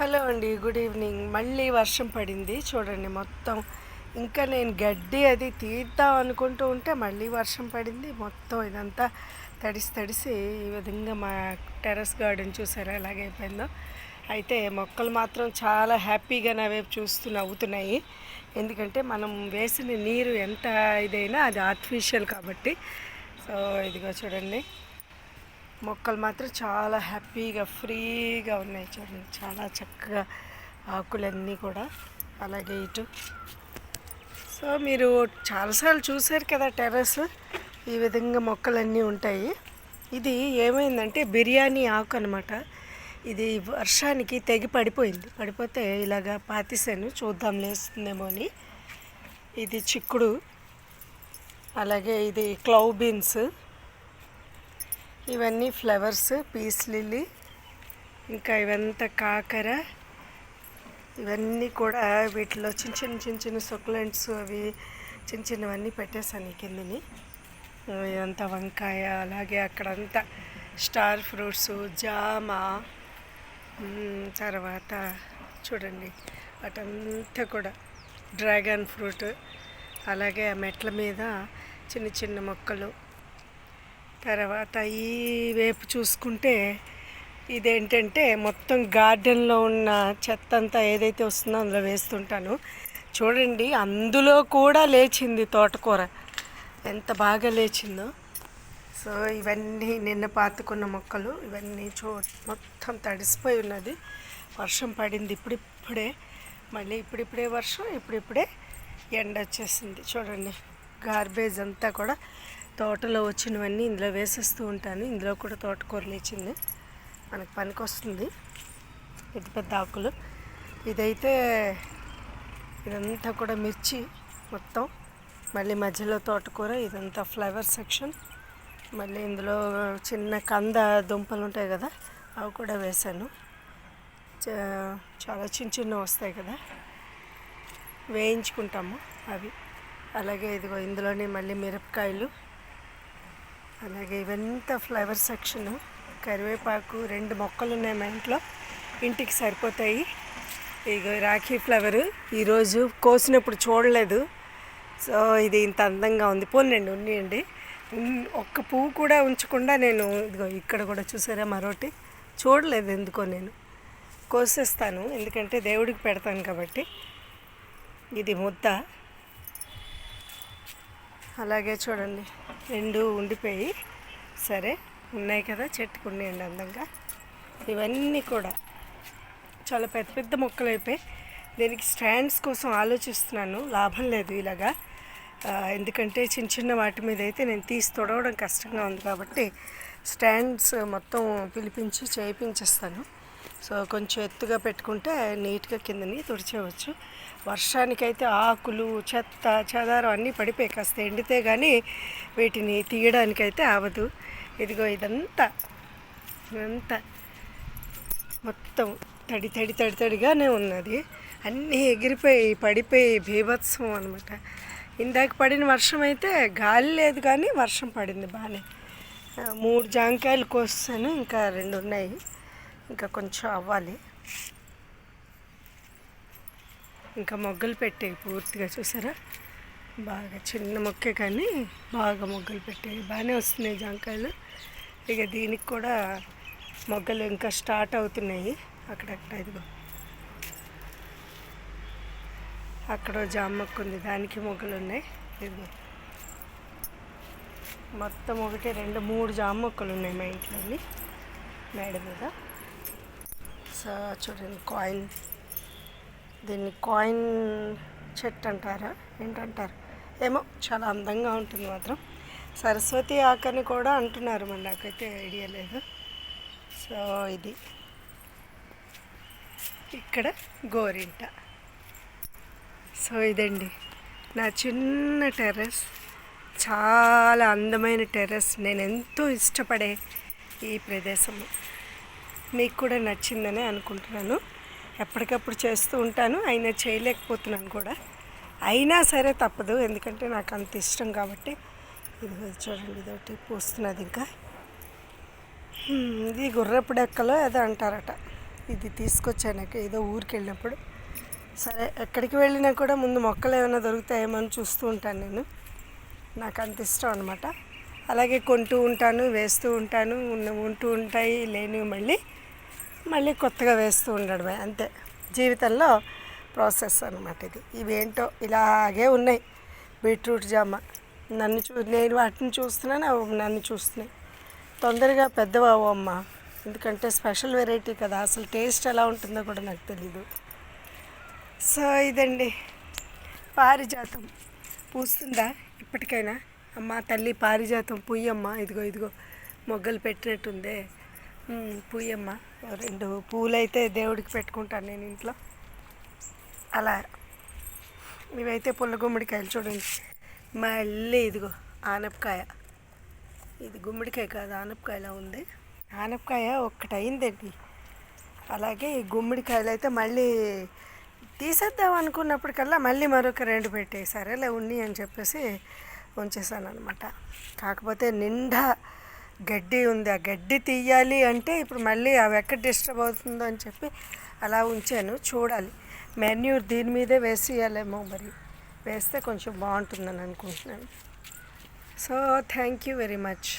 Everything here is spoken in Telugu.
హలో అండి గుడ్ ఈవినింగ్. మళ్ళీ వర్షం పడింది. చూడండి మొత్తం ఇంకా నేను గడ్డి అది తీద్దాం అనుకుంటూ ఉంటే మళ్ళీ వర్షం పడింది. మొత్తం ఇదంతా తడిసి తడిసి ఈ విధంగా మా టెర్రస్ గార్డెన్ చూసారా? ఎలాగైపోయిందో అయితే మొక్కలు మాత్రం చాలా హ్యాపీగా నా వైపు చూస్తూ నవ్వుతున్నాయి. ఎందుకంటే మనం వేసిన నీరు ఎంత ఇదైనా అది ఆర్టిఫిషియల్ కాబట్టి. సో ఇదిగో చూడండి. మొక్కలు మాత్రం చాలా హ్యాపీగా ఫ్రీగా ఉన్నాయి చూడండి. చాలా చక్కగా ఆకులన్నీ కూడా అలాగే ఇటు. సో మీరు చాలాసార్లు చూశారు కదా టెర్రస్ ఈ విధంగా మొక్కలన్నీ ఉంటాయి. ఇది ఏమైందంటే బిర్యానీ ఆకు అనమాట ఇది వర్షానికి తెగి పడిపోయింది. పడిపోతే ఇలాగా పాతిసాను చూద్దాం లేస్తుందేమో అని. ఇది చిక్కుడు అలాగే ఇది క్లౌ బీన్స్ ఇవన్నీ ఫ్లవర్స్ పీస్ లిల్లీ ఇంకా ఇవంతా కాకర. ఇవన్నీ కూడా వీటిలో చిన్న చిన్న చిన్న చిన్న సొక్లెంట్స్ అవి చిన్న చిన్నవన్నీ పెట్టేశాను ఈ కిందని. ఇదంతా వంకాయ అలాగే అక్కడంతా స్టార్ ఫ్రూట్స్ జామ తర్వాత చూడండి అటంతా కూడా డ్రాగన్ ఫ్రూట్ అలాగే ఆ మెట్ల మీద చిన్న చిన్న మొక్కలు తర్వాత ఈ వైపు చూసుకుంటే ఇదేంటంటే మొత్తం గార్డెన్లో ఉన్న చెత్త అంతా ఏదైతే వస్తుందో అందులో వేస్తుంటాను. చూడండి అందులో కూడా లేచింది తోటకూర. ఎంత బాగా లేచిందో. సో ఇవన్నీ నిన్న పాతుకున్న మొక్కలు ఇవన్నీ చూ మొత్తం తడిసిపోయి ఉన్నది. వర్షం పడింది ఇప్పుడిప్పుడే. మళ్ళీ ఇప్పుడిప్పుడే వర్షం ఇప్పుడిప్పుడే ఎండ వచ్చేసింది. చూడండి గార్బేజ్ అంతా కూడా తోటలో వచ్చినవన్నీ ఇందులో వేసేస్తూ ఉంటాను. ఇందులో కూడా తోటకూర లేచింది. మనకు పనికి వస్తుంది. పెద్ద పెద్ద ఆకులు. ఇదైతే ఇదంతా కూడా మిర్చి మొత్తం. మళ్ళీ మధ్యలో తోటకూర ఇదంతా ఫ్లవర్ సెక్షన్ మళ్ళీ ఇందులో చిన్న కంద దుంపలు ఉంటాయి కదా అవి కూడా వేశాను. చాలా చిన్న చిన్న వస్తాయి కదా. వేయించుకుంటాము అవి. అలాగే ఇదిగో ఇందులోనే మళ్ళీ మిరపకాయలు అలాగే ఇవంతా ఫ్లవర్ సెక్షన్. కరివేపాకు రెండు మొక్కలు ఉన్నాయి మా ఇంట్లో. ఇంటికి సరిపోతాయి. ఇగో రాఖీ ఫ్లవర్. ఈరోజు కోసినప్పుడు చూడలేదు. సో ఇది ఇంత అందంగా ఉంది. పోనండి ఉన్నియండి. ఉన్- ఒక్క పువ్వు కూడా ఉంచకుండా నేను ఇదిగో ఇక్కడ కూడా చూసారా మరోటి. చూడలేదు ఎందుకో నేను. కోసేస్తాను. ఎందుకంటే దేవుడికి పెడతాను కాబట్టి. ఇది ముద్ద. అలాగే చూడండి రెండు ఉండిపోయి సరే ఉన్నాయి కదా చెట్టుకు ఉన్నాయండి అందంగా. ఇవన్నీ కూడా చాలా పెద్ద పెద్ద మొక్కలు అయిపోయి దీనికి స్టాండ్స్ కోసం ఆలోచిస్తున్నాను లాభం లేదు ఇలాగా. ఎందుకంటే చిన్న చిన్న వాటి మీద అయితే నేను తీసి తొడవడం కష్టంగా ఉంది కాబట్టి స్టాండ్స్ మొత్తం పిలిపించి చేయించేస్తాను. సో కొంచెం ఎత్తుగా పెట్టుకుంటే నీట్గా కిందని తుడిచేయవచ్చు వర్షానికైతే ఆకులు చెత్త చెదారం అన్నీ పడిపోయి కాస్త ఎండితే కానీ వీటిని తీయడానికైతే అవ్వదు ఇదిగో ఇదంతా. ఇదంతా మొత్తం తడి తడి తడి తడిగానే ఉన్నది. అన్నీ ఎగిరిపోయి పడిపోయి భీభత్సం అనమాట ఇందాక పడిన వర్షం అయితే గాలి లేదు కానీ వర్షం పడింది బాగానే. మూడు జాంకాయలు కోసాను ఇంకా రెండు ఉన్నాయి. ఇంకా కొంచెం అవ్వాలి. ఇంకా మొగ్గలు పెట్టాయి పూర్తిగా చూసారా? బాగా చిన్న మొక్కే కానీ బాగా మొగ్గలు పెట్టాయి బాగానే వస్తున్నాయి జాంకాయలు. ఇక దీనికి కూడా మొగ్గలు ఇంకా స్టార్ట్ అవుతున్నాయి. అక్కడక్కడ ఇదిగో. అక్కడ జామ మొక్క ఉంది. దానికి మొగ్గలు ఉన్నాయి. ఇదిగో. మొత్తం ఒకటి రెండు మూడు జామ మొక్కలు ఉన్నాయి మా ఇంట్లోని మేడ మీద. చూడండి కాయిన్ దీన్ని కాయిన్ చెట్టు అంటారా ఏంటంటారు? ఏమో చాలా అందంగా ఉంటుంది మాత్రం. సరస్వతి ఆకని కూడా అంటున్నారు మరి నాకైతే ఐడియా లేదు. సో ఇది. ఇక్కడ గోరింట. సో ఇదండి. నా చిన్న టెర్రస్. చాలా అందమైన టెర్రస్. నేను ఎంతో ఇష్టపడే ఈ ప్రదేశము. మీకు కూడా నచ్చిందనే అనుకుంటున్నాను. ఎప్పటికప్పుడు చేస్తూ ఉంటాను. అయినా చేయలేకపోతున్నాను కూడా. అయినా సరే తప్పదు. ఎందుకంటే నాకు అంత ఇష్టం కాబట్టి. ఇది చూడండి ఇదొకటి పూస్తున్నది ఇంకా. ఇది గుర్రపు డెక్కలో ఏదో అంటారట. ఇది తీసుకొచ్చాను ఏదో ఊరికి వెళ్ళినప్పుడు. సరే ఎక్కడికి వెళ్ళినా కూడా ముందు మొక్కలు ఏమైనా దొరుకుతాయేమో అని చూస్తూ ఉంటాను నేను. నాకు అంత ఇష్టం అనమాట అలాగే కొంటూ ఉంటాను వేస్తూ ఉంటాను ఉంటూ ఉంటాయి లేనివి మళ్ళీ. మళ్ళీ కొత్తగా వేస్తూ ఉండడమే అంతే. జీవితంలో ప్రాసెస్ అనమాట ఇది. ఇవేంటో ఇలాగే ఉన్నాయి. బీట్రూట్ జామ. నన్ను చూ నేను వాటిని చూస్తున్నాను అవి నన్ను చూస్తున్నాయి. తొందరగా పెద్దవావు అమ్మ. ఎందుకంటే స్పెషల్ వెరైటీ కదా అసలు టేస్ట్ ఎలా ఉంటుందో కూడా నాకు తెలీదు. సో ఇదండి. పారిజాతం. పూస్తుందా? ఇప్పటికైనా? అమ్మ తల్లి పారిజాతం పుయ్యమ్మ. ఇదిగో ఇదిగో. మొగ్గలు పెట్టినట్టుందే. ఉమ్, పుయ్యమ్మ. రెండు పూలైతే దేవుడికి పెట్టుకుంటాను నేను ఇంట్లో. అలా. ఇవైతే పుల్ల గుమ్మడికాయలు చూడండి. మళ్ళీ ఇదిగో ఆనపకాయ. ఇది గుమ్మడికాయ కాదు ఆనపకాయలా ఉంది. ఆనపకాయ ఒక్కటైందండి. అలాగే ఈ గుమ్మడికాయలు అయితే మళ్ళీ తీసేద్దాం అనుకున్నప్పటికల్లా మళ్ళీ మరొక రెండు పెట్టే సరేలే ఉన్ని అని చెప్పేసి ఉంచేసాను అనమాట కాకపోతే నిండా గడ్డి ఉంది. ఆ గడ్డి తీయాలి అంటే ఇప్పుడు మళ్ళీ అవి ఎక్కడ డిస్టర్బ్ అవుతుందో అని చెప్పి అలా ఉంచాను. చూడాలి. మెన్యూర్ దీని మీదే వేసేయాలేమో మరి. వేస్తే కొంచెం బాగుంటుందని అనుకుంటున్నాను. So thank you very much